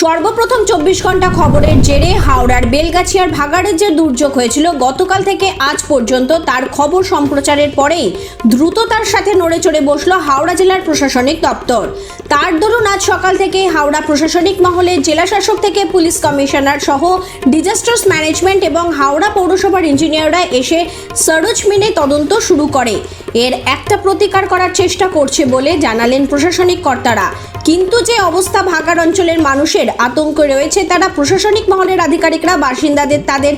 সর্বপ্রথম চব্বিশ ঘণ্টা খবরের জেরে হাওড়ার বেলগাছিয়ার ভাগাড়ের যে দুর্যোগ হয়েছিল, গতকাল থেকে আজ পর্যন্ত তার খবর সম্প্রচারের পরেই দ্রুততার সাথে নড়ে চড়ে বসল হাওড়া জেলার প্রশাসনিক দপ্তর। তার দরুন আজ সকাল থেকে হাওড়া প্রশাসনিক মহলে জেলা শাসক থেকে পুলিশ কমিশনার সহ ডিজাস্টার্স ম্যানেজমেন্ট এবং হাওড়া পৌরসভার ইঞ্জিনিয়াররা এসে সরোজ মিনে তদন্ত শুরু করে। এর একটা প্রতিকার করার চেষ্টা করছে বলে জানালেন প্রশাসনিক কর্তারা। কিন্তু যে অবস্থা ভাগাড় অঞ্চলের মানুষের আতঙ্ক রয়েছে তারা প্রশাসনিক মহলের আধিকারিকরা বাসিন্দাদের তাদের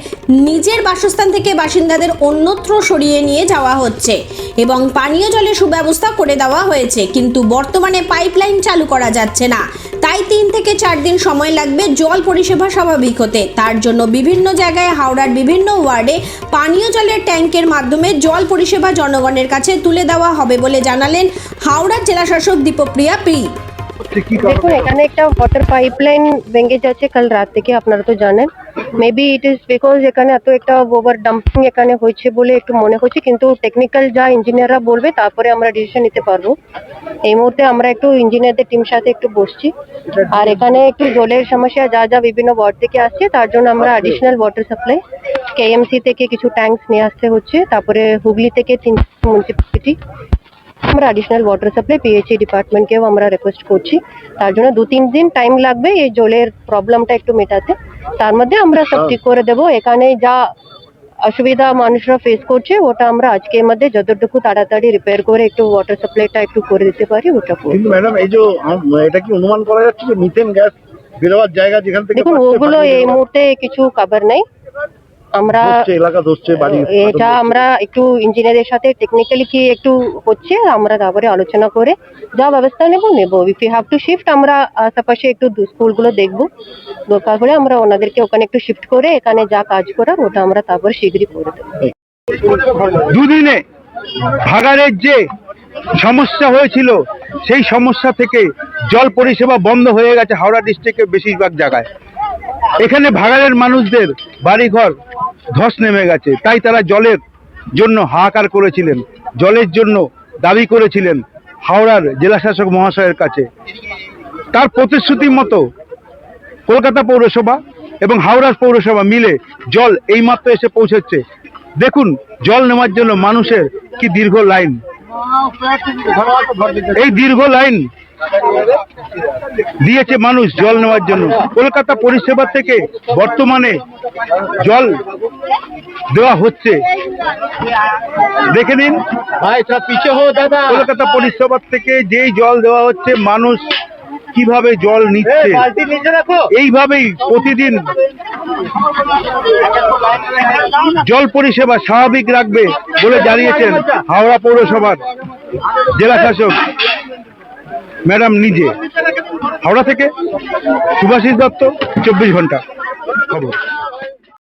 নিজের বাসস্থান থেকে বাসিন্দাদের অন্যত্র সরিয়ে নিয়ে যাওয়া হচ্ছে এবং পানীয় জলের সুব্যবস্থা করে দেওয়া হয়েছে, কিন্তু বর্তমানে পাইপলাইন চালু করা যাচ্ছে না। তাই তিন থেকে চার দিন সময় লাগবে জল পরিষেবা স্বাভাবিক হতে। তার জন্য বিভিন্ন জায়গায় হাওড়ার বিভিন্ন ওয়ার্ডে পানীয় জলের ট্যাঙ্কের মাধ্যমে জল পরিষেবা জনগণের কাছে তুলে দেওয়া হবে বলে জানালেন হাওড়ার জেলাশাসক দীপপ্রিয়া পি। দেখুন এখানে একটা ওয়াটার পাইপলাইন ভেঙে যাচ্ছে কাল রাত থেকে আপনারা তো জানেন। মেবি ইট ইজ বিকজ এখানে এত একটা ওভার ডাম্পিং এখানে হয়েছে বলে একটু মনে হচ্ছে কিন্তু টেকনিক্যাল যা ইঞ্জিনিয়াররা বলবে তারপরে আমরা ডিসিশন নিতে পারব। এই মুহূর্তে আমরা একটু ইঞ্জিনিয়ারদের টিম সাথে একটু বসছি। আর এখানে একটু জলের সমস্যা যা যা বিভিন্ন ওয়ার্ড থেকে আসছে তার জন্য আমরা অ্যাডিশনাল ওয়াটার সাপ্লাই কেএমসি থেকে কিছু ট্যাঙ্কস নিয়ে আসতে হচ্ছে তারপরে হুগলি থেকে তিন মিউনিসিপ্যালিটি আমরা অ্যাডিশনাল ওয়াটার সাপ্লাই পিএইচই ডিপার্টমেন্টকেও আমরা রিকোয়েস্ট করছি। তার জন্য দু তিন দিন টাইম লাগবে এই জলের প্রবলেমটা একটু মেটাতে। তার মধ্যে আমরা সব ঠিক করে দেবো। এখানে যা অসুবিধা মানুষরা ফেস করছে ওটা আমরা আজকের মধ্যে যতটুকু তাড়াতাড়ি রিপেয়ার করে একটু ওয়াটার সাপ্লাইটা একটু করে দিতে পারি ওটা কিন্তু ম্যাডাম এই যে এটা কি অনুমান করা যাচ্ছে যে মিথেন গ্যাস বেরোবার জায়গা যেখান থেকে দেখুন ওগুলো এই মুহূর্তে কিছু খবর নেই। আমরা এলাকা ধসছে বাড়ি এটা আমরা একটু ইঞ্জিনিয়ারের সাথে টেকনিক্যালি কি একটু হচ্ছে আমরা তারপরে আলোচনা করে যা ব্যবস্থা নেব নেব। If you have to shift আমরা আশেপাশে একটু স্কুলগুলো দেখব। দরকার হলে আমরা ওনাদেরকে ওখানে একটু শিফট করে এখানে যা কাজ করার ওটা আমরা তারপর শীঘ্রই করে দেবো। দুদিনে ভাগাড়ের যে সমস্যা হয়েছিল সেই সমস্যা থেকে জল পরিষেবা বন্ধ হয়ে গেছে হাওড়া ডিস্ট্রিক্টের বেশিরভাগ জায়গায়। এখানে ভাগাড়ের মানুষদের বাড়িঘর ধস নেমে গেছে। তাই তারা জলের জন্য হাহাকার করেছিলেন। জলের জন্য দাবি করেছিলেন হাওড়ার জেলাশাসক মহাশয়ের কাছে। তার প্রতিশ্রুতি মতো কলকাতা পৌরসভা এবং হাওড়ার পৌরসভা মিলে জল এইমাত্র এসে পৌঁছেছে। দেখুন, জল নেওয়ার জন্য মানুষের কি দীর্ঘ লাইন। এই দীর্ঘ লাইন দিয়েছে মানুষ জল নেওয়ার জন্য। কলকাতা পরিষেবা থেকে বর্তমানে জল দেওয়া হচ্ছে। দেখে নিন। কলকাতা পরিষেবা থেকে যেই জল দেওয়া হচ্ছে মানুষ কীভাবে জল নিচ্ছে? এইভাবেই প্রতিদিন জল পরিষেবা স্বাভাবিক রাখবে বলে জানিয়েছেন হাওড়া পৌরসভার জেলা শাসক। ম্যাডাম নিজে। হাওড়া থেকে সুভাষিস দত্ত চব্বিশ ঘণ্টা। খবর।